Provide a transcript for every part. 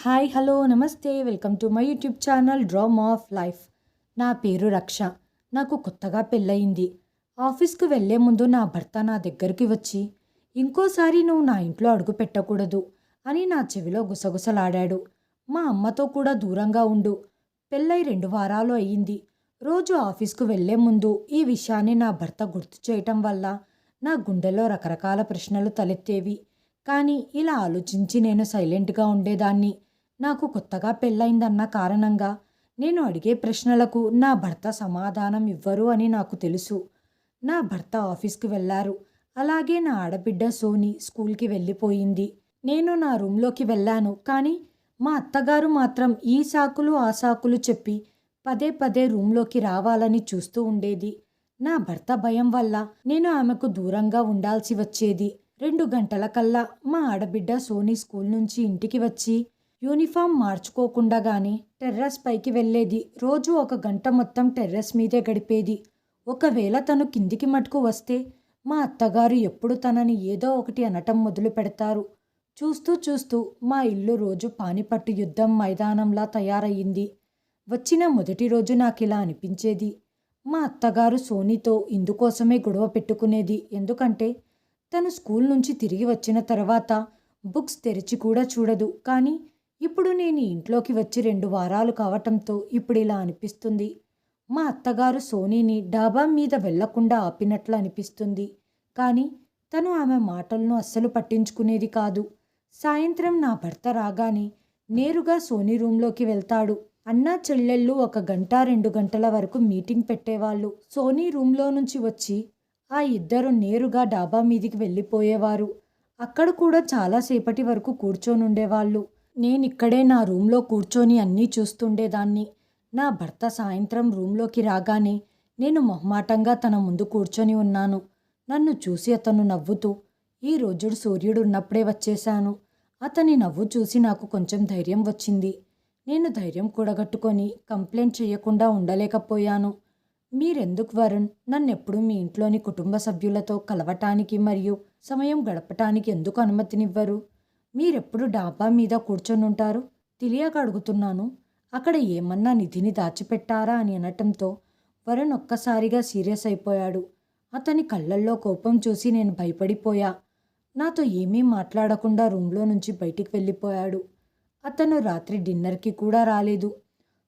Hi hello namaste. Welcome to my YouTube channel dream of life. నా పేరు రక్ష. నాకు కొత్తగా పెళ్ళయింది. ఆఫీస్కి వెళ్ళే ముందు నా భర్త నా దగ్గరికి వచ్చి ఇంకోసారి నువ్వు నా ఇంట్లో అడుగు పెట్టకూడదు అని నా చెవిలో గుసగుసలాడాడు. మా అమ్మతో కూడా దూరంగా ఉండు. పెళ్ళై రెండు వారాలు అయ్యింది. రోజు ఆఫీస్కు వెళ్ళే ముందు ఈ విషయాన్ని నా భర్త గుర్తు చేయటం వల్ల నా గుండెలో రకరకాల ప్రశ్నలు తలెత్తేవి. కానీ ఇలా ఆలోచించి నేను సైలెంట్గా ఉండేదాన్ని. నాకు కొత్తగా పెళ్ళైందన్న కారణంగా నేను అడిగే ప్రశ్నలకు నా భర్త సమాధానం ఇవ్వరు అని నాకు తెలుసు. నా భర్త ఆఫీస్కి వెళ్ళారు అలాగే నా ఆడబిడ్డ సోని స్కూల్కి వెళ్ళిపోయింది. నేను నా రూమ్లోకి వెళ్ళాను. కానీ మా అత్తగారు మాత్రం ఈ సాకులు ఆ సాకులు చెప్పి పదే పదే రూమ్లోకి రావాలని చూస్తూ ఉండేది. నా భర్త భయం వల్ల నేను ఆమెకు దూరంగా ఉండాల్సి వచ్చేది. రెండు గంటల కల్లా మా ఆడబిడ్డ సోనీ స్కూల్ నుంచి ఇంటికి వచ్చి యూనిఫామ్ మార్చుకోకుండా గాని టెర్రస్ పైకి వెళ్ళేది. రోజు ఒక గంట మొత్తం టెర్రస్ మీదే గడిపేది. ఒకవేళ తను కిందికి మటుకు వస్తే మా అత్తగారు ఎప్పుడు తనని ఏదో ఒకటి అనటం మొదలు పెడతారు. చూస్తూ చూస్తూ మా ఇల్లు రోజు పానిపట్టు యుద్ధం మైదానంలా తయారయ్యింది. వచ్చిన మొదటి రోజు నాకు ఇలా అనిపించేది. మా అత్తగారు సోనీతో ఇందుకోసమే గొడవ పెట్టుకునేది. ఎందుకంటే తను స్కూల్ నుంచి తిరిగి వచ్చిన తర్వాత బుక్స్ తెరిచి కూడా చూడదు. కానీ ఇప్పుడు నేను ఇంట్లోకి వచ్చి రెండు వారాలు కావటంతో ఇప్పుడు ఇలా అనిపిస్తుంది. మా అత్తగారు సోనీని డాబా మీద వెళ్ళకుండా ఆపినట్లు అనిపిస్తుంది. కానీ తను ఆమె మాటలను అస్సలు పట్టించుకునేది కాదు. సాయంత్రం నా భర్త రాగానే నేరుగా సోనీ రూంలోకి వెళ్తాడు. అన్నా చెల్లెళ్ళు ఒక గంట రెండు గంటల వరకు మీటింగ్ పెట్టేవాళ్ళు. సోనీ రూంలో నుంచి వచ్చి ఆ ఇద్దరు నేరుగా డాబా మీదికి వెళ్ళిపోయేవారు. అక్కడ కూడా చాలాసేపటి వరకు కూర్చొని ఉండేవాళ్ళు నేను ఇక్కడే నా రూమ్లో కూర్చొని అన్నీ చూస్తుండేదాన్ని. నా భర్త సాయంత్రం రూమ్లోకి రాగానే నేను మొహమాటంగా తన ముందు కూర్చొని ఉన్నాను. నన్ను చూసి అతను నవ్వుతూ ఈ రోజుడు సూర్యుడు ఉన్నప్పుడే వచ్చేశాను. అతని నవ్వు చూసి నాకు కొంచెం ధైర్యం వచ్చింది. నేను ధైర్యం కూడగట్టుకొని కంప్లైంట్ చేయకుండా ఉండలేకపోయాను. మీరెందుకు వరుణ్? నన్నెప్పుడు మీ ఇంట్లోని కుటుంబ సభ్యులతో కలవటానికి మరియు సమయం గడపటానికి ఎందుకు అనుమతినివ్వరు? మీరెప్పుడు డాబా మీద కూర్చొని ఉంటారు? తెలియక అడుగుతున్నాను. అక్కడ ఏమన్నా నిధిని దాచిపెట్టారా అని అనటంతో వరుణ్ ఒక్కసారిగా సీరియస్ అయిపోయాడు. అతని కళ్ళల్లో కోపం చూసి నేను భయపడిపోయా. నాతో ఏమీ మాట్లాడకుండా రూమ్లో నుంచి బయటికి వెళ్ళిపోయాడు. అతను రాత్రి డిన్నర్కి కూడా రాలేదు.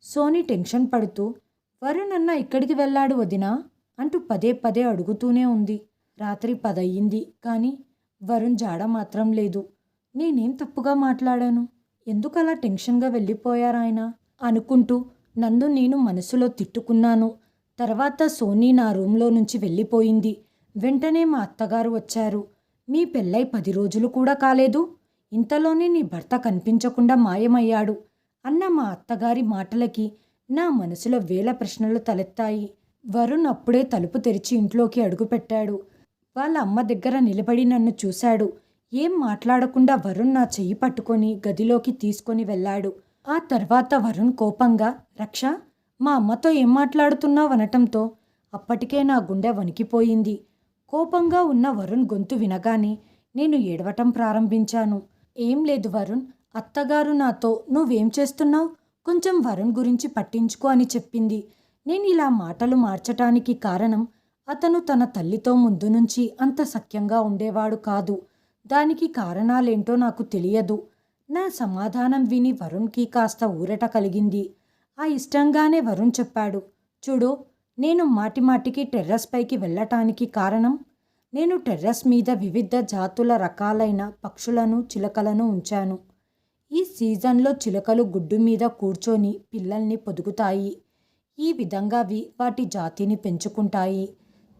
సోనీ టెన్షన్ పడుతూ వరుణ్ అన్న ఇక్కడికి వెళ్ళాడు వదినా అంటూ పదే పదే అడుగుతూనే ఉంది. రాత్రి పదయ్యింది కానీ వరుణ్ జాడ మాత్రం లేదు. నేనేం తప్పుగా మాట్లాడాను? ఎందుకు అలా టెన్షన్గా వెళ్ళిపోయారాయన? అనుకుంటూ నన్ను నేను మనసులో తిట్టుకున్నాను. తర్వాత సోనీ నా రూమ్లో నుంచి వెళ్ళిపోయింది. వెంటనే మా అత్తగారు వచ్చారు. మీ పెళ్ళై పది రోజులు కూడా కాలేదు. ఇంతలోనే నీ భర్త కనిపించకుండా మాయమయ్యాడు అన్న మా అత్తగారి మాటలకి నా మనసులో వేల ప్రశ్నలు తలెత్తాయి. వరుణ్ అప్పుడే తలుపు తెరిచి ఇంట్లోకి అడుగుపెట్టాడు. వాళ్ళ అమ్మ దగ్గర నిలబడి నన్ను చూశాడు. ఏం మాట్లాడకుండా వరుణ్ నా చెయ్యి పట్టుకొని గదిలోకి తీసుకొని వెళ్ళాడు. ఆ తర్వాత వరుణ్ కోపంగా రక్ష మా అమ్మతో ఏం మాట్లాడుతున్నావు? అనటంతో అప్పటికే నా గుండె వణికిపోయింది. కోపంగా ఉన్న వరుణ్ గొంతు వినగానే నేను ఏడవటం ప్రారంభించాను. ఏం లేదు వరుణ్ అత్తగారు నాతో నువ్వేం చేస్తున్నావు? కొంచెం వరుణ్ గురించి పట్టించుకో అని చెప్పింది. నేను ఇలా మాటలు మార్చటానికి కారణం అతను తన తల్లితో ముందు నుంచి అంత సఖ్యంగా ఉండేవాడు కాదు. దానికి కారణాలేంటో నాకు తెలియదు. నా సమాధానం విని వరుణ్కి కాస్త ఊరట కలిగింది. ఆ ఇష్టంగానే వరుణ్ చెప్పాడు చూడు నేను మాటిమాటికి టెర్రస్ పైకి వెళ్ళటానికి కారణం? నేను టెర్రస్ మీద వివిధ జాతుల రకాలైన పక్షులను చిలకలను ఉంచాను. ఈ సీజన్లో చిలకలు గుడ్డు మీద కూర్చొని పిల్లల్ని పొదుగుతాయి. ఈ విధంగా వాటి జాతిని పెంచుకుంటాయి.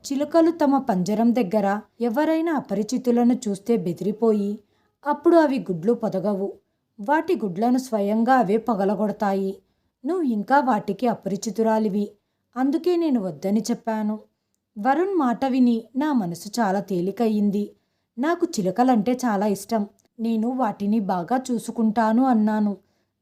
చిలుకలు తమ పంజరం దగ్గర ఎవరైనా అపరిచితులను చూస్తే బెదిరిపోయి అప్పుడు అవి గుడ్లు పొదగవు. వాటి గుడ్లను స్వయంగా అవే పగలగొడతాయి. నువ్వు ఇంకా వాటికి అపరిచితురాలివి. అందుకే నేను వద్దని చెప్పాను. వరుణ్ మాట విని నా మనసు చాలా తేలికయ్యింది నాకు చిలుకలంటే చాలా ఇష్టం. నేను వాటిని బాగా చూసుకుంటాను అన్నాను.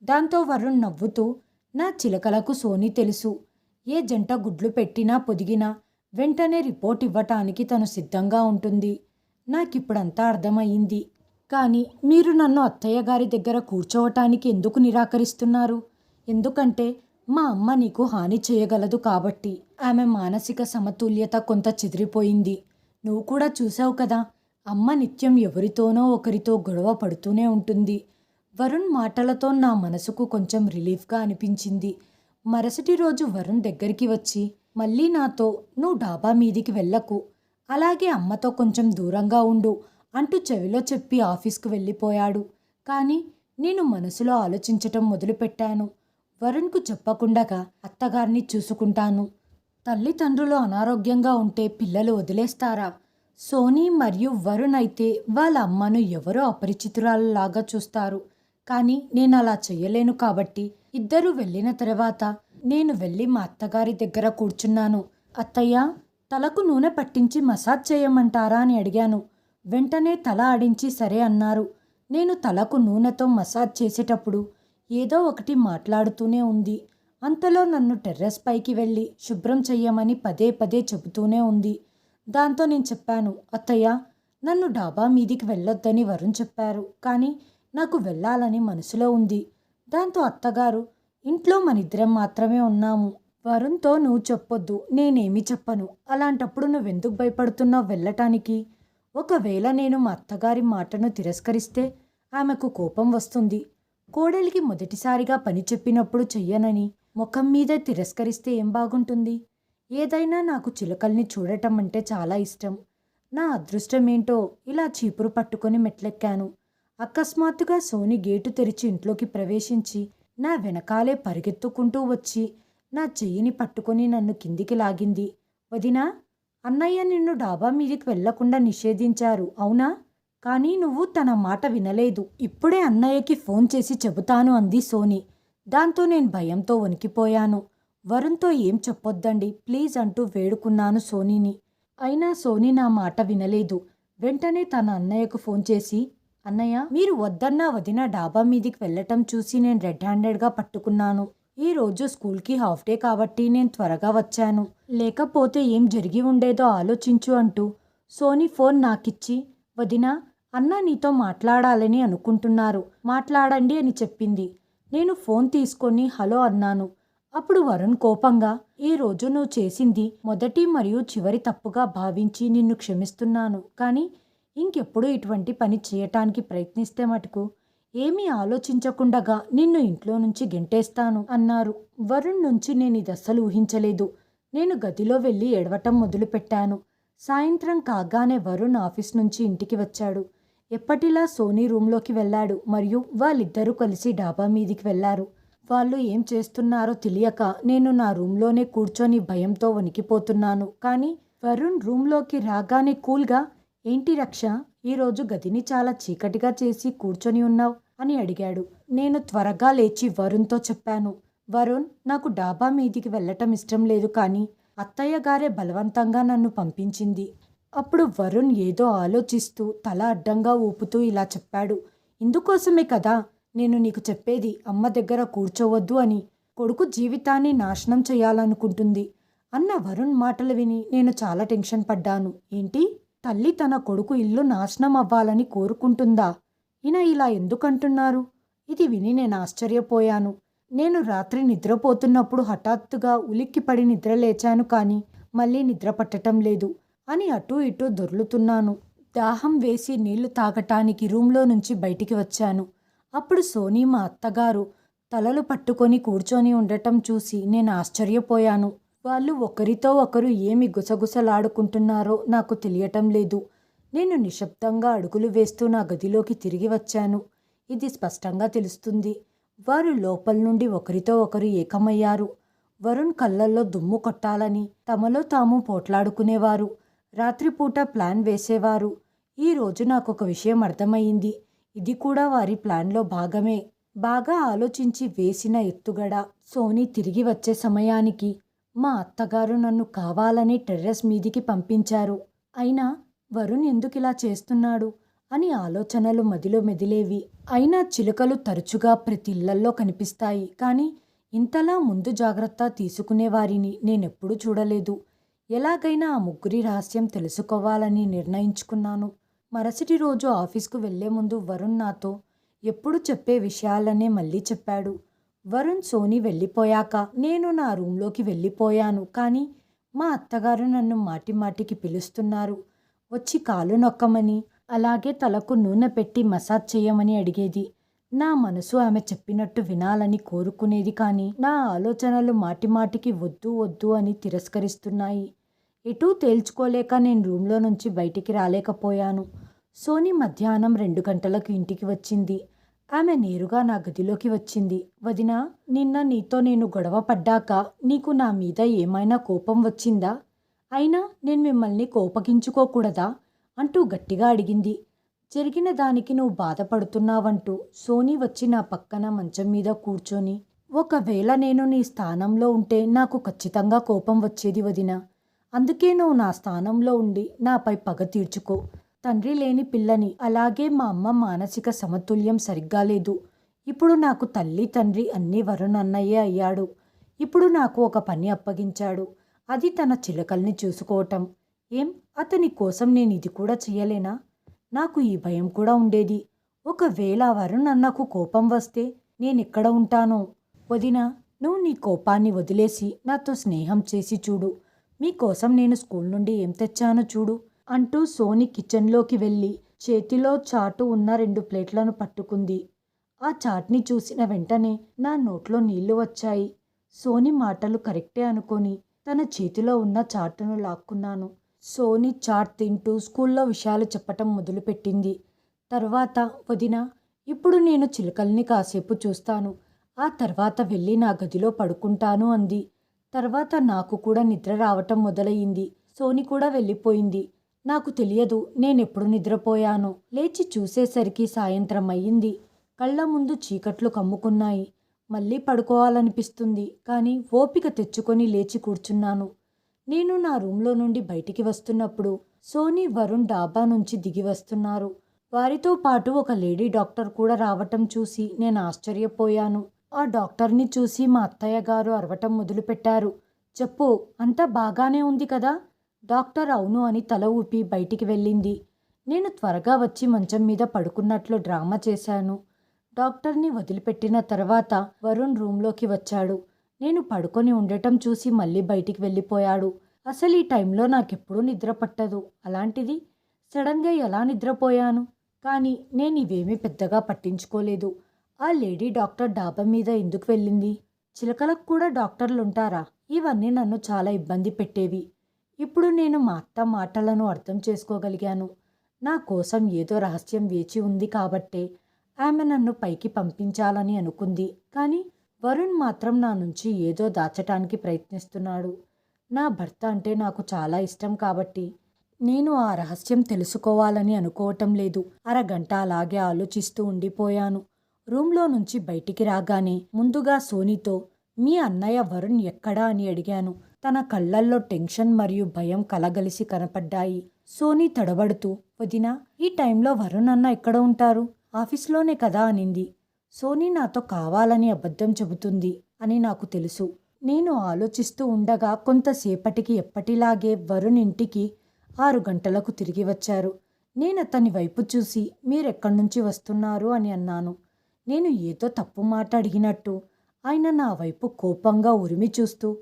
దాంతో వరుణ్ నవ్వుతూ నా చిలకలకు సోని తెలుసు. ఏ జంట గుడ్లు పెట్టినా పొదిగినా వెంటనే రిపోర్ట్ ఇవ్వటానికి తను సిద్ధంగా ఉంటుంది. నాకిప్పుడంతా అర్థమయ్యింది. కానీ మీరు నన్ను అత్తయ్య గారి దగ్గర కూర్చోవటానికి ఎందుకు నిరాకరిస్తున్నారు? ఎందుకంటే మా అమ్మ నీకు హాని చేయగలదు కాబట్టి. ఆమె మానసిక సమతుల్యత కొంత చెదిరిపోయింది. నువ్వు కూడా చూసావు కదా అమ్మ నిత్యం ఎవరితోనో ఒకరితో గొడవ పడుతూనే ఉంటుంది. వరుణ్ మాటలతో నా మనసుకు కొంచెం రిలీఫ్గా అనిపించింది. మరుసటి రోజు వరుణ్ దగ్గరికి వచ్చి మళ్ళీ నాతో నువ్వు డాబా మీదికి వెళ్ళకు. అలాగే అమ్మతో కొంచెం దూరంగా ఉండు అంటూ చెవిలో చెప్పి ఆఫీస్కు వెళ్ళిపోయాడు. కానీ నేను మనసులో ఆలోచించటం మొదలుపెట్టాను. వరుణ్కు చెప్పకుండగా అత్తగారిని చూసుకుంటాను. తల్లిదండ్రులు అనారోగ్యంగా ఉంటే పిల్లలు వదిలేస్తారా? సోనీ మరియు వరుణ్ అయితే వాళ్ళ అమ్మను ఎవరో అపరిచితురాలలాగా చూస్తారు. కానీ నేను అలా చెయ్యలేను కాబట్టి ఇద్దరు వెళ్ళిన తర్వాత నేను వెళ్ళి మా అత్తగారి దగ్గర కూర్చున్నాను. అత్తయ్య తలకు నూనె పట్టించి మసాజ్ చేయమంటారా అని అడిగాను. వెంటనే తల ఆడించి సరే అన్నారు. నేను తలకు నూనెతో మసాజ్ చేసేటప్పుడు ఏదో ఒకటి మాట్లాడుతూనే ఉంది. అంతలో నన్ను టెర్రస్ పైకి వెళ్ళి శుభ్రం చెయ్యమని పదే పదే చెబుతూనే ఉంది. దాంతో నేను చెప్పాను అత్తయ్య నన్ను డాబా మీదికి వెళ్ళొద్దని వరుణ్ చెప్పారు కానీ నాకు వెళ్ళాలని మనసులో ఉంది. దాంతో అత్తగారు ఇంట్లో మనిద్దరం మాత్రమే ఉన్నాము. వరుణ్తో నువ్వు చెప్పొద్దు నేనేమి చెప్పను. అలాంటప్పుడు నువ్వెందుకు భయపడుతున్నావు వెళ్ళటానికి? ఒకవేళ నేను మా అత్తగారి మాటను తిరస్కరిస్తే ఆమెకు కోపం వస్తుంది. కోడలికి మొదటిసారిగా పని చెప్పినప్పుడు చెయ్యనని ముఖం మీదే తిరస్కరిస్తే ఏం బాగుంటుంది? ఏదైనా నాకు చిలుకల్ని చూడటం అంటే చాలా ఇష్టం. నా అదృష్టం ఏంటో ఇలా చీపురు పట్టుకొని మెట్లెక్కాను. అకస్మాత్తుగా సోని గేటు తెరిచి ఇంట్లోకి ప్రవేశించి నా వెనకాలే పరిగెత్తుకుంటూ వచ్చి నా చెయ్యిని పట్టుకొని నన్ను కిందికి లాగింది. వదినా అన్నయ్య నిన్ను డాబా మీదికి వెళ్ళకుండా నిషేధించారు అవునా? కానీ నువ్వు తన మాట వినలేదు. ఇప్పుడే అన్నయ్యకి ఫోన్ చేసి చెబుతాను అంది సోని. దాంతో నేను భయంతో వణికిపోయాను. వరుణ్తో ఏం చెప్పొద్దండి? ప్లీజ్ అంటూ వేడుకున్నాను సోనీని. అయినా సోని నా మాట వినలేదు. వెంటనే తన అన్నయ్యకు ఫోన్ చేసి అన్నయ్య మీరు వద్దన్నా వదిన డాబా మీదికి వెళ్ళటం చూసి నేను రెడ్ హ్యాండెడ్గా పట్టుకున్నాను. ఈ రోజు స్కూల్కి హాఫ్ డే కాబట్టి నేను త్వరగా వచ్చాను. లేకపోతే ఏం జరిగి ఉండేదో ఆలోచించు అంటూ సోనీ ఫోన్ నాకిచ్చి వదినా అన్న నీతో మాట్లాడాలని అనుకుంటున్నారు. మాట్లాడండి అని చెప్పింది. నేను ఫోన్ తీసుకొని హలో అన్నాను. అప్పుడు వరుణ్ కోపంగా ఈ రోజు నువ్వు చేసింది మొదటి మరియు చివరి తప్పుగా భావించి నిన్ను క్షమిస్తున్నాను. కానీ ఇంకెప్పుడు ఇటువంటి పని చేయటానికి ప్రయత్నిస్తే మటుకు ఏమీ ఆలోచించకుండగా నిన్ను ఇంట్లో నుంచి గెంటేస్తాను అన్నారు. వరుణ్ నుంచి నేను ఇది అస్సలు ఊహించలేదు. నేను గదిలో వెళ్ళి ఎడవటం మొదలుపెట్టాను. సాయంత్రం కాగానే వరుణ్ ఆఫీస్ నుంచి ఇంటికి వచ్చాడు. ఎప్పటిలా సోనీ రూంలోకి వెళ్ళాడు మరియు వాళ్ళిద్దరూ కలిసి డాబా మీదికి వెళ్ళారు. వాళ్ళు ఏం చేస్తున్నారో తెలియక నేను నా రూంలోనే కూర్చొని భయంతో వణికిపోతున్నాను. కానీ వరుణ్ రూంలోకి రాగానే కూల్గా ఏంటి రక్ష? ఈరోజు గదిని చాలా చీకటిగా చేసి కూర్చొని ఉన్నావు అని అడిగాడు. నేను త్వరగా లేచి వరుణ్తో చెప్పాను. వరుణ్ నాకు డాబా మీదికి వెళ్ళటం ఇష్టం లేదు కానీ అత్తయ్య గారే బలవంతంగా నన్ను పంపించింది. అప్పుడు వరుణ్ ఏదో ఆలోచిస్తూ తల అడ్డంగా ఊపుతూ ఇలా చెప్పాడు. ఇందుకోసమే కదా నేను నీకు చెప్పేది అమ్మ దగ్గర కూర్చోవద్దు అని కొడుకు జీవితాన్ని నాశనం చేయాలనుకుంటుంది అన్న వరుణ్ మాటలు విని నేను చాలా టెన్షన్ పడ్డాను. ఏంటి? తల్లి తన కొడుకు ఇల్లు నాశనం అవ్వాలని కోరుకుంటుందా? ఈయన ఇలా ఎందుకంటున్నారు? ఇది విని నేను ఆశ్చర్యపోయాను. నేను రాత్రి నిద్రపోతున్నప్పుడు హఠాత్తుగా ఉలిక్కిపడి నిద్ర లేచాను కానీ మళ్ళీ నిద్ర పట్టటం లేదు అని అటూ ఇటూ దొర్లుతున్నాను. దాహం వేసి నీళ్ళు తాగటానికి రూంలో నుంచి బయటికి వచ్చాను. అప్పుడు సోనీ మా అత్తగారు తలలు పట్టుకొని కూర్చొని ఉండటం చూసి నేను ఆశ్చర్యపోయాను. వాళ్ళు ఒకరితో ఒకరు ఏమి గుసగుసలాడుకుంటున్నారో నాకు తెలియటం లేదు. నేను నిశ్శబ్దంగా అడుగులు వేస్తూ నా గదిలోకి తిరిగి వచ్చాను. ఇది స్పష్టంగా తెలుస్తుంది. వారు లోపల నుండి ఒకరితో ఒకరు ఏకమయ్యారు. వరుణ్ కళ్ళల్లో దుమ్ము కొట్టాలని తమలో తాము పోట్లాడుకునేవారు. రాత్రిపూట ప్లాన్ వేసేవారు. ఈ రోజు నాకు ఒక విషయం అర్థమయ్యింది. ఇది కూడా వారి ప్లాన్లో భాగమే. బాగా ఆలోచించి వేసిన ఎత్తుగడ సోనీ తిరిగి వచ్చే సమయానికి మా అత్తగారు నన్ను కావాలని టెర్రస్ మీదికి పంపించారు. అయినా వరుణ్ ఎందుకిలా చేస్తున్నాడు? అని ఆలోచనలు మదిలో మెదిలేవి. అయినా చిలుకలు తరచుగా ప్రతి ఇళ్ళల్లో కనిపిస్తాయి. కానీ ఇంతలా ముందు జాగ్రత్త తీసుకునే వారిని నేనెప్పుడూ చూడలేదు. ఎలాగైనా ఆ ముగ్గురి రహస్యం తెలుసుకోవాలని నిర్ణయించుకున్నాను. మరుసటి రోజు ఆఫీస్కు వెళ్ళే ముందు వరుణ్ నాతో ఎప్పుడు చెప్పే విషయాలనే మళ్ళీ చెప్పాడు. వరుణ్ సోని వెళ్ళిపోయాక నేను నా రూంలోకి వెళ్ళిపోయాను. కానీ మా అత్తగారు నన్ను మాటి మాటికి పిలుస్తున్నారు. వచ్చి కాలు నొక్కమని అలాగే తలకు నూనె పెట్టి మసాజ్ చేయమని అడిగేది. నా మనసు ఆమె చెప్పినట్టు వినాలని కోరుకునేది కానీ నా ఆలోచనలు మాటిమాటికి వద్దు వద్దు అని తిరస్కరిస్తున్నాయి. ఎటూ తేల్చుకోలేక నేను రూమ్లో నుంచి బయటికి రాలేకపోయాను. సోని మధ్యాహ్నం రెండు గంటలకు ఇంటికి వచ్చింది. ఆమె నేరుగా నా గదిలోకి వచ్చింది. వదినా నిన్న నీతో నేను గొడవ పడ్డాక నీకు నా మీద ఏమైనా కోపం వచ్చిందా? అయినా నేను మిమ్మల్ని కోపగించుకోకూడదా? అంటూ గట్టిగా అడిగింది. జరిగిన దానికి నువ్వు బాధపడుతున్నావంటూ సోని వచ్చి నా పక్కన మంచం మీద కూర్చొని ఒకవేళ నేను నీ స్థానంలో ఉంటే నాకు ఖచ్చితంగా కోపం వచ్చేది వదిన. అందుకే నువ్వు నా స్థానంలో ఉండి నాపై పగ తీర్చుకో. తండ్రి లేని పిల్లని. అలాగే మా అమ్మ మానసిక సమతుల్యం సరిగ్గా లేదు. ఇప్పుడు నాకు తల్లి తండ్రి అన్నీ వరుణ్ అన్నయ్యే అయ్యాడు. ఇప్పుడు నాకు ఒక పని అప్పగించాడు. అది తన చిలకల్ని చూసుకోవటం. ఏం? అతని కోసం నేను ఇది కూడా చేయలేనా నాకు ఈ భయం కూడా ఉండేది. ఒకవేళ వరుణ్ అన్నకు కోపం వస్తే నేనెక్కడ ఉంటానో? వదినా నువ్వు నీ కోపాన్ని వదిలేసి నాతో స్నేహం చేసి చూడు. మీకోసం నేను స్కూల్ నుండి ఏం తెచ్చానో చూడు. అంటూ సోని కిచెన్లోకి వెళ్ళి చేతిలో చాటు ఉన్న రెండు ప్లేట్లను పట్టుకుంది. ఆ చాట్ని చూసిన వెంటనే నా నోట్లో నీళ్ళు వచ్చాయి. సోని మాటలు కరెక్టే అనుకొని తన చేతిలో ఉన్న చాటును లాక్కున్నాను. సోని చాట్ తింటూ స్కూల్లో విషయాలు చెప్పటం మొదలుపెట్టింది. తర్వాత వదిన ఇప్పుడు నేను చిలుకల్ని కాసేపు చూస్తాను. ఆ తర్వాత వెళ్ళి నా గదిలో పడుకుంటాను అంది. తర్వాత నాకు కూడా నిద్ర రావటం మొదలయ్యింది. సోని కూడా వెళ్ళిపోయింది. నాకు తెలియదు నేనెప్పుడు నిద్రపోయానో. లేచి చూసేసరికి సాయంత్రం అయ్యింది కళ్ళ ముందు చీకట్లు కమ్ముకున్నాయి. మళ్ళీ పడుకోవాలనిపిస్తుంది కానీ ఓపిక తెచ్చుకొని లేచి కూర్చున్నాను. నేను నా రూంలో నుండి బయటికి వస్తున్నప్పుడు సోనీ వరుణ్ డాబా నుంచి దిగి వస్తున్నారు. వారితో పాటు ఒక లేడీ డాక్టర్ కూడా రావటం చూసి నేను ఆశ్చర్యపోయాను. ఆ డాక్టర్ని చూసి మా అత్తయ్య గారు అరవటం మొదలుపెట్టారు. చెప్పు అంతా బాగానే ఉంది కదా? డాక్టర్ అవును అని తల ఊపి బయటికి వెళ్ళింది. నేను త్వరగా వచ్చి మంచం మీద పడుకున్నట్లు డ్రామా చేశాను. డాక్టర్ని వదిలిపెట్టిన తర్వాత వరుణ్ రూంలోకి వచ్చాడు. నేను పడుకొని ఉండటం చూసి మళ్ళీ బయటికి వెళ్ళిపోయాడు. అసలు ఈ టైంలో నాకెప్పుడూ నిద్ర పట్టదు. అలాంటిది సడన్గా ఎలా నిద్రపోయాను? కానీ నేను ఇవేమీ పెద్దగా పట్టించుకోలేదు. ఆ లేడీ డాక్టర్ డాబా మీద ఎందుకు వెళ్ళింది? చిలకలకు కూడా డాక్టర్లు ఉంటారా ఇవన్నీ నన్ను చాలా ఇబ్బంది పెట్టేవి. ఇప్పుడు నేను మా అత్త మాటలను అర్థం చేసుకోగలిగాను. నా కోసం ఏదో రహస్యం వేచి ఉంది కాబట్టే ఆమె నన్ను పైకి పంపించాలని అనుకుంది. కానీ వరుణ్ మాత్రం నా నుంచి ఏదో దాచటానికి ప్రయత్నిస్తున్నాడు. నా భర్త అంటే నాకు చాలా ఇష్టం కాబట్టి నేను ఆ రహస్యం తెలుసుకోవాలని అనుకోవటం లేదు. అరగంట అలాగే ఆలోచిస్తూ ఉండిపోయాను. రూమ్లో నుంచి బయటికి రాగానే ముందుగా సోనీతో మీ అన్నయ్య వరుణ్ ఎక్కడా? అని అడిగాను. తన కళ్ళల్లో టెన్షన్ మరియు భయం కలగలిసి కనపడ్డాయి. సోనీ తడబడుతూ వదినా ఈ టైంలో వరుణ్ అన్న ఎక్కడ ఉంటారు? ఆఫీస్లోనే కదా అనింది. సోనీ నాతో కావాలని అబద్ధం చెబుతుంది అని నాకు తెలుసు. నేను ఆలోచిస్తూ ఉండగా కొంతసేపటికి ఎప్పటిలాగే వరుణ్ ఇంటికి ఆరు గంటలకు తిరిగి వచ్చారు. నేను అతని వైపు చూసి మీరెక్కడి నుంచి వస్తున్నారు అని అన్నాను. నేను ఏదో తప్పు మాట అడిగినట్టు ఆయన నా వైపు కోపంగా ఉరిమి చూస్తూ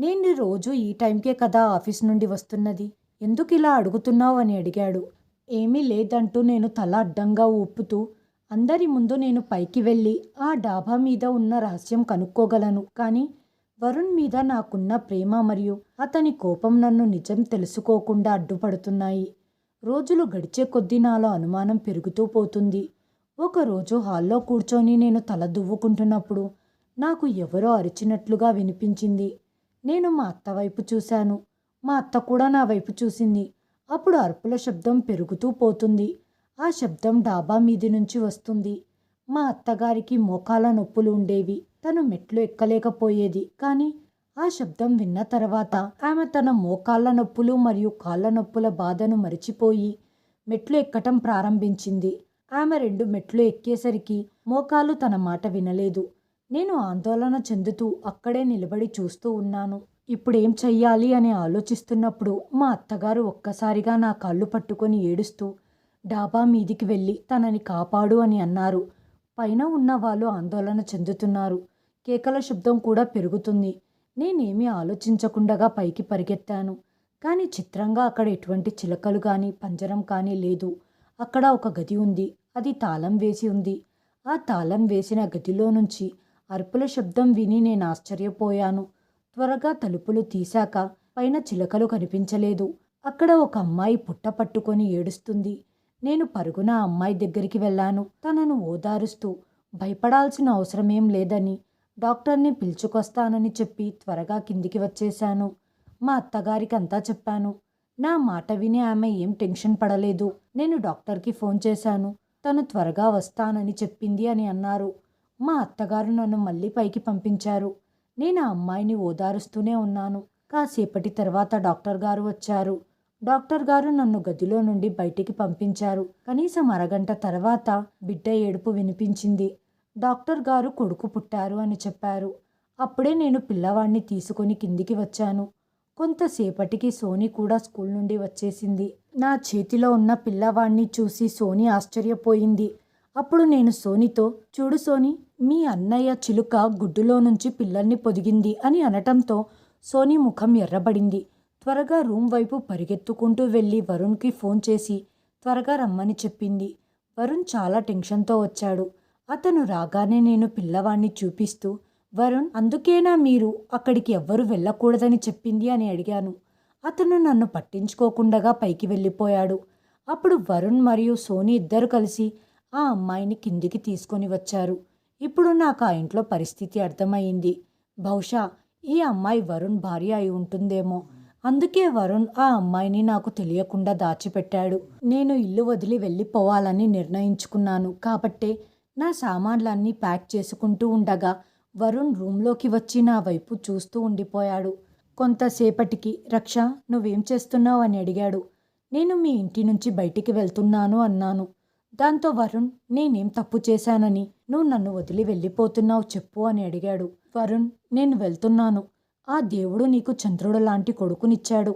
నేను రోజు ఈ టైంకే కదా ఆఫీస్ నుండి వస్తున్నది? ఎందుకు ఇలా అడుగుతున్నావు అని అడిగాడు. ఏమీ లేదంటూ నేను తల అడ్డంగా ఊపుతూ అందరి ముందు నేను పైకి వెళ్ళి ఆ డాబా మీద ఉన్న రహస్యం కనుక్కోగలను. కానీ వరుణ్ మీద నాకున్న ప్రేమ మరియు అతని కోపం నన్ను నిజం తెలుసుకోకుండా అడ్డుపడుతున్నాయి. రోజులు గడిచే కొద్దీ నాలో అనుమానం పెరుగుతూ పోతుంది. ఒకరోజు హాల్లో కూర్చొని నేను తల దువ్వుకుంటున్నప్పుడు నాకు ఎవరో అరిచినట్లుగా వినిపించింది. నేను మా అత్త వైపు చూశాను. మా అత్త కూడా నా వైపు చూసింది. అప్పుడు అరుపుల శబ్దం పెరుగుతూ పోతుంది. ఆ శబ్దం డాబా మీది నుంచి వస్తుంది. మా అత్తగారికి మోకాల నొప్పులు ఉండేవి. తను మెట్లు ఎక్కలేకపోయేది. కానీ ఆ శబ్దం విన్న తర్వాత ఆమె తన మోకాళ్ళ నొప్పులు మరియు కాళ్ళ నొప్పుల బాధను మరిచిపోయి మెట్లు ఎక్కటం ప్రారంభించింది. ఆమె రెండు మెట్లు ఎక్కేసరికి మోకాలు తన మాట వినలేదు. నేను ఆందోళన చెందుతూ అక్కడే నిలబడి చూస్తూ ఉన్నాను. ఇప్పుడేం చెయ్యాలి అని ఆలోచిస్తున్నప్పుడు మా అత్తగారు ఒక్కసారిగా నా కాళ్ళు పట్టుకొని ఏడుస్తూ డాబా మీదికి వెళ్ళి తనని కాపాడు అని అన్నారు. పైన ఉన్న వాళ్ళు ఆందోళన చెందుతున్నారు. కేకల శబ్దం కూడా పెరుగుతుంది. నేనేమీ ఆలోచించకుండగా పైకి పరిగెత్తాను. కానీ చిత్రంగా అక్కడ ఎటువంటి చిలకలు కానీ పంజరం కానీ లేదు. అక్కడ ఒక గది ఉంది. అది తాళం వేసి ఉంది. ఆ తాళం వేసిన గదిలో నుంచి అరుపుల శబ్దం విని నేను ఆశ్చర్యపోయాను. త్వరగా తలుపులు తీశాక పైన చిలకలు కనిపించలేదు. అక్కడ ఒక అమ్మాయి పుట్ట పట్టుకొని ఏడుస్తుంది. నేను పరుగున అమ్మాయి దగ్గరికి వెళ్ళాను. తనను ఓదారుస్తూ భయపడాల్సిన అవసరమేం లేదని డాక్టర్ని పిలుచుకొస్తానని చెప్పి త్వరగా కిందికి వచ్చేశాను. మా అత్తగారికి అంతా చెప్పాను. నా మాట విని ఆమె ఏం టెన్షన్ పడలేదు. నేను డాక్టర్కి ఫోన్ చేశాను. తను త్వరగా వస్తానని చెప్పింది అని అన్నారు. మా అత్తగారు నన్ను మళ్ళీ పైకి పంపించారు. నేను ఆ అమ్మాయిని ఓదారుస్తూనే ఉన్నాను. కాసేపటి తర్వాత డాక్టర్ గారు వచ్చారు. డాక్టర్ గారు నన్ను గదిలో నుండి బయటికి పంపించారు. కనీసం అరగంట తర్వాత బిడ్డ ఏడుపు వినిపించింది. డాక్టర్ గారు కొడుకు పుట్టారు అని చెప్పారు. అప్పుడే నేను పిల్లవాడిని తీసుకొని కిందికి వచ్చాను. కొంతసేపటికి సోనీ కూడా స్కూల్ నుండి వచ్చేసింది. నా చేతిలో ఉన్న పిల్లవాడిని చూసి సోనీ ఆశ్చర్యపోయింది. అప్పుడు నేను సోనీతో చూడు సోని మీ అన్నయ్య చిలుక గుడ్డులో నుంచి పిల్లల్ని పొదిగింది అని అనటంతో సోనీ ముఖం ఎర్రబడింది. త్వరగా రూమ్ వైపు పరిగెత్తుకుంటూ వెళ్ళి వరుణ్కి ఫోన్ చేసి త్వరగా రమ్మని చెప్పింది. వరుణ్ చాలా టెన్షన్తో వచ్చాడు. అతను రాగానే నేను పిల్లవాణ్ణి చూపిస్తూ వరుణ్ అందుకేనా మీరు అక్కడికి ఎవ్వరూ వెళ్ళకూడదని చెప్పింది అని అడిగాను. అతను నన్ను పట్టించుకోకుండగా పైకి వెళ్ళిపోయాడు. అప్పుడు వరుణ్ మరియు సోని ఇద్దరు కలిసి ఆ అమ్మాయిని కిందికి తీసుకొని వచ్చారు. ఇప్పుడు నాకు ఆ ఇంట్లో పరిస్థితి అర్థమైంది బహుశా ఈ అమ్మాయి వరుణ్ భార్య అయి ఉంటుందేమో. అందుకే వరుణ్ ఆ అమ్మాయిని నాకు తెలియకుండా దాచిపెట్టాడు. నేను ఇల్లు వదిలి వెళ్ళిపోవాలని నిర్ణయించుకున్నాను. కాబట్టే నా సామాన్లన్నీ ప్యాక్ చేసుకుంటూ ఉండగా వరుణ్ రూమ్లోకి వచ్చి నా వైపు చూస్తూ ఉండిపోయాడు. కొంతసేపటికి రక్ష నువ్వేం చేస్తున్నావు? అని అడిగాడు. నేను మీ ఇంటి నుంచి బయటికి వెళ్తున్నాను అన్నాను. దాంతో వరుణ్ నేనేం తప్పు చేశానని? నువ్వు నన్ను వదిలి వెళ్ళిపోతున్నావు చెప్పు అని అడిగాడు. వరుణ్ నేను వెళ్తున్నాను. ఆ దేవుడు నీకు చంద్రుడు లాంటి కొడుకునిచ్చాడు.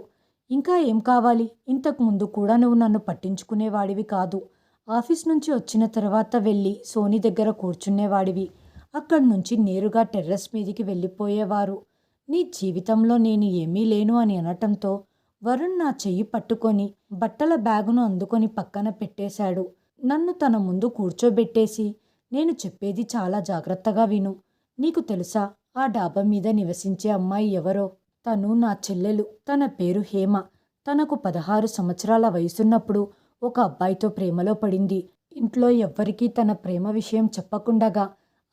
ఇంకా ఏం కావాలి? ఇంతకు ముందు కూడా నువ్వు నన్ను పట్టించుకునేవాడివి కాదు. ఆఫీస్ నుంచి వచ్చిన తర్వాత వెళ్ళి సోనీ దగ్గర కూర్చునేవాడివి. అక్కడి నుంచి నేరుగా టెర్రస్ మీదికి వెళ్ళిపోయేవారు. నీ జీవితంలో నేను ఏమీ లేను అని అనటంతో వరుణ్ నా చెయ్యి పట్టుకొని బట్టల బ్యాగును అందుకొని పక్కన పెట్టేశాడు. నన్ను తన ముందు కూర్చోబెట్టేసి నేను చెప్పేది చాలా జాగ్రత్తగా విను. నీకు తెలుసా ఆ డాబా మీద నివసించే అమ్మాయి ఎవరో? తను నా చెల్లెలు. తన పేరు హేమ. తనకు పదహారు సంవత్సరాల వయసున్నప్పుడు ఒక అబ్బాయితో ప్రేమలో పడింది. ఇంట్లో ఎవ్వరికీ తన ప్రేమ విషయం చెప్పకుండగా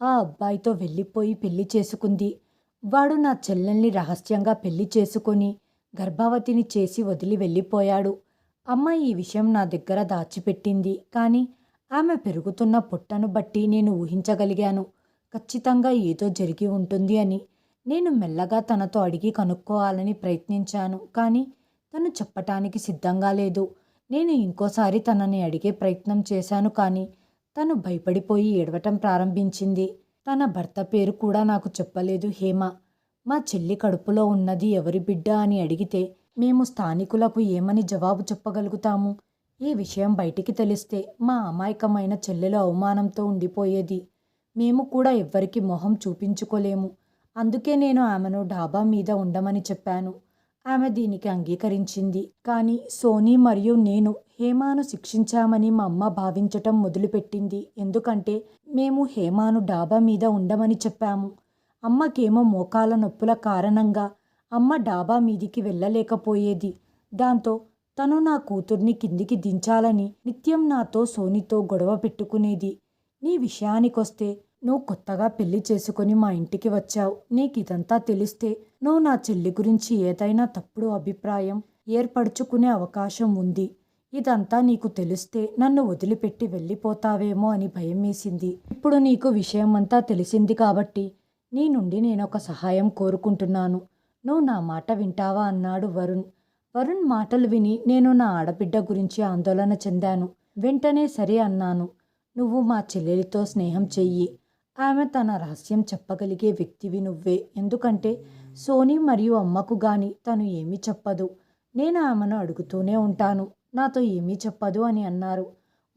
ఆ అబ్బాయితో వెళ్ళిపోయి పెళ్ళి చేసుకుంది. వాడు నా చెల్లెల్ని రహస్యంగా పెళ్ళి చేసుకొని గర్భవతిని చేసి వదిలి వెళ్ళిపోయాడు. అమ్మ ఈ విషయం నా దగ్గర దాచిపెట్టింది. కానీ ఆమె పెరుగుతున్న పొట్టను బట్టి నేను ఊహించగలిగాను. ఖచ్చితంగా ఏదో జరిగి ఉంటుంది అని. నేను మెల్లగా తనతో అడిగి కనుక్కోవాలని ప్రయత్నించాను. కానీ తను చెప్పటానికి సిద్ధంగా లేదు. నేను ఇంకోసారి తనని అడిగే ప్రయత్నం చేశాను కానీ తను భయపడిపోయి ఏడవటం ప్రారంభించింది. తన భర్త పేరు కూడా నాకు చెప్పలేదు హేమ. మా చెల్లి కడుపులో ఉన్నది ఎవరి బిడ్డ అని అడిగితే మేము స్థానికులకు ఏమని జవాబు చెప్పగలుగుతాము? ఈ విషయం బయటికి తెలిస్తే మా అమాయకమైన చెల్లెలు అవమానంతో ఉండిపోయేది. మేము కూడా ఎవ్వరికి మొహం చూపించుకోలేము. అందుకే నేను ఆమెను డాబా మీద ఉండమని చెప్పాను. ఆమె దీనికి అంగీకరించింది. కానీ సోనీ మరియు నేను హేమాను శిక్షించామని మా అమ్మ భావించటం మొదలుపెట్టింది. ఎందుకంటే మేము హేమాను డాబా మీద ఉండమని చెప్పాము. అమ్మకేమో మోకాల నొప్పుల కారణంగా అమ్మ డాబా మీదికి వెళ్ళలేకపోయేది. దాంతో తను నా కూతుర్ని కిందికి దించాలని నిత్యం నాతో సోనితో గొడవ పెట్టుకునేది. నీ విషయానికొస్తే నువ్వు కొత్తగా పెళ్ళి చేసుకొని మా ఇంటికి వచ్చావు. నీకు ఇదంతా తెలిస్తే నువ్వు నా చెల్లి గురించి ఏదైనా తప్పుడు అభిప్రాయం ఏర్పరచుకునే అవకాశం ఉంది. ఇదంతా నీకు తెలిస్తే నన్ను వదిలిపెట్టి వెళ్ళిపోతావేమో అని భయం వేసింది ఇప్పుడు నీకు విషయమంతా తెలిసింది కాబట్టి నీ నుండి నేను ఒక సహాయం కోరుకుంటున్నాను. నువ్వు నా మాట వింటావా అన్నాడు వరుణ్. వరుణ్ మాటలు విని నేను నా ఆడబిడ్డ గురించి ఆందోళన చెందాను. వెంటనే సరే అన్నాను. నువ్వు మా చెల్లెలితో స్నేహం చెయ్యి. ఆమె తన రహస్యం చెప్పగలిగే వ్యక్తివి నువ్వే. ఎందుకంటే సోనీ మరియు అమ్మకు గాని తను ఏమీ చెప్పదు. నేను ఆమెను అడుగుతూనే ఉంటాను. నాతో ఏమీ చెప్పదు అని అన్నారు.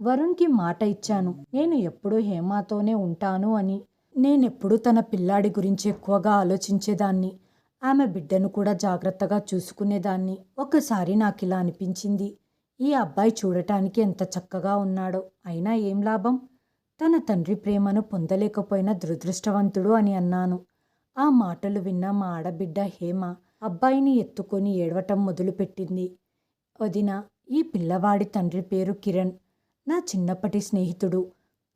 వరుణ్కి మాట ఇచ్చాను. నేను ఎప్పుడూ హేమాతోనే ఉంటాను అని. నేనెప్పుడూ తన పిల్లాడి గురించి ఎక్కువగా ఆలోచించేదాన్ని. ఆమె బిడ్డను కూడా జాగ్రత్తగా చూసుకునేదాన్ని. ఒకసారి నాకు ఇలా అనిపించింది. ఈ అబ్బాయి చూడటానికి ఎంత చక్కగా ఉన్నాడో. అయినా ఏం లాభం? తన తండ్రి ప్రేమను పొందలేకపోయిన దురదృష్టవంతుడు అని అన్నాను. ఆ మాటలు విన్న మా ఆడబిడ్డ హేమ అబ్బాయిని ఎత్తుకొని ఏడవటం మొదలుపెట్టింది. వదిన ఈ పిల్లవాడి తండ్రి పేరు కిరణ్. నా చిన్నప్పటి స్నేహితుడు.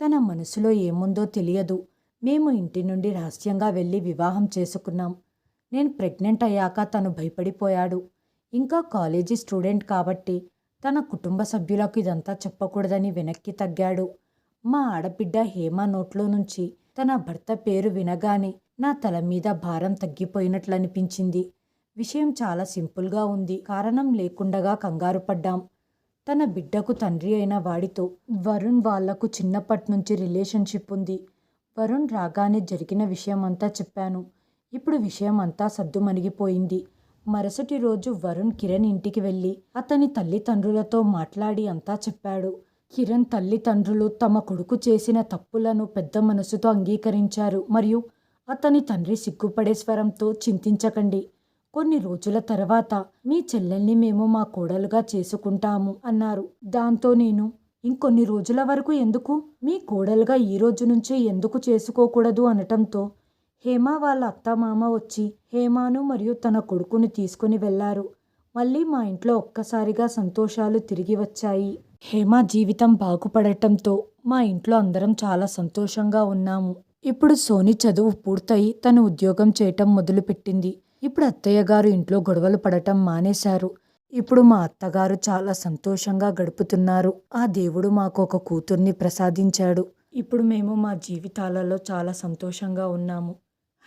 తన మనసులో ఏముందో తెలియదు. మేము ఇంటి నుండి రహస్యంగా వెళ్ళి వివాహం చేసుకున్నాం. నేను ప్రెగ్నెంట్ అయ్యాక తను భయపడిపోయాడు. ఇంకా కాలేజీ స్టూడెంట్ కాబట్టి తన కుటుంబ సభ్యులకు ఇదంతా చెప్పకూడదని వెనక్కి తగ్గాడు. మా ఆడబిడ్డ హేమ నోట్లో నుంచి తన భర్త పేరు వినగానే నా తల మీద భారం తగ్గిపోయినట్లు అనిపించింది విషయం చాలా సింపుల్గా ఉంది. కారణం లేకుండగా కంగారు పడ్డాం. తన బిడ్డకు తండ్రి అయిన వాడితో వరుణ్ వాళ్ళకు చిన్నప్పటి నుంచి రిలేషన్షిప్ ఉంది. వరుణ్ రాగానే జరిగిన విషయం అంతా చెప్పాను. ఇప్పుడు విషయం అంతా సద్దుమణిగిపోయింది మరుసటి రోజు వరుణ్ కిరణ్ ఇంటికి వెళ్ళి అతని తల్లిదండ్రులతో మాట్లాడి అంతా చెప్పాడు. కిరణ్ తల్లిదండ్రులు తమ కొడుకు చేసిన తప్పులను పెద్ద మనసుతో అంగీకరించారు. మరియు అతని తండ్రి సిగ్గుపడే స్వరంతో చింతించకండి. కొన్ని రోజుల తర్వాత మీ చెల్లెల్ని మేము మా కోడలుగా చేసుకుంటాము అన్నారు. దాంతో నేను ఇంకొన్ని రోజుల వరకు ఎందుకు? మీ కోడలుగా ఈ రోజు నుంచే ఎందుకు చేసుకోకూడదు అనటంతో హేమ వాళ్ళ అత్తమామ వచ్చి హేమాను మరియు తన కొడుకుని తీసుకుని వెళ్ళారు. మళ్ళీ మా ఇంట్లో ఒక్కసారిగా సంతోషాలు తిరిగి వచ్చాయి. హేమ జీవితం బాగుపడటంతో మా ఇంట్లో అందరం చాలా సంతోషంగా ఉన్నాము. ఇప్పుడు సోని చదువు పూర్తయి తను ఉద్యోగం చేయటం మొదలుపెట్టింది. ఇప్పుడు అత్తయ్య గారు ఇంట్లో గొడవలు పడటం మానేశారు. ఇప్పుడు మా అత్తగారు చాలా సంతోషంగా గడుపుతున్నారు. ఆ దేవుడు మాకు ఒక కూతుర్ని ప్రసాదించాడు. ఇప్పుడు మేము మా జీవితాలలో చాలా సంతోషంగా ఉన్నాము.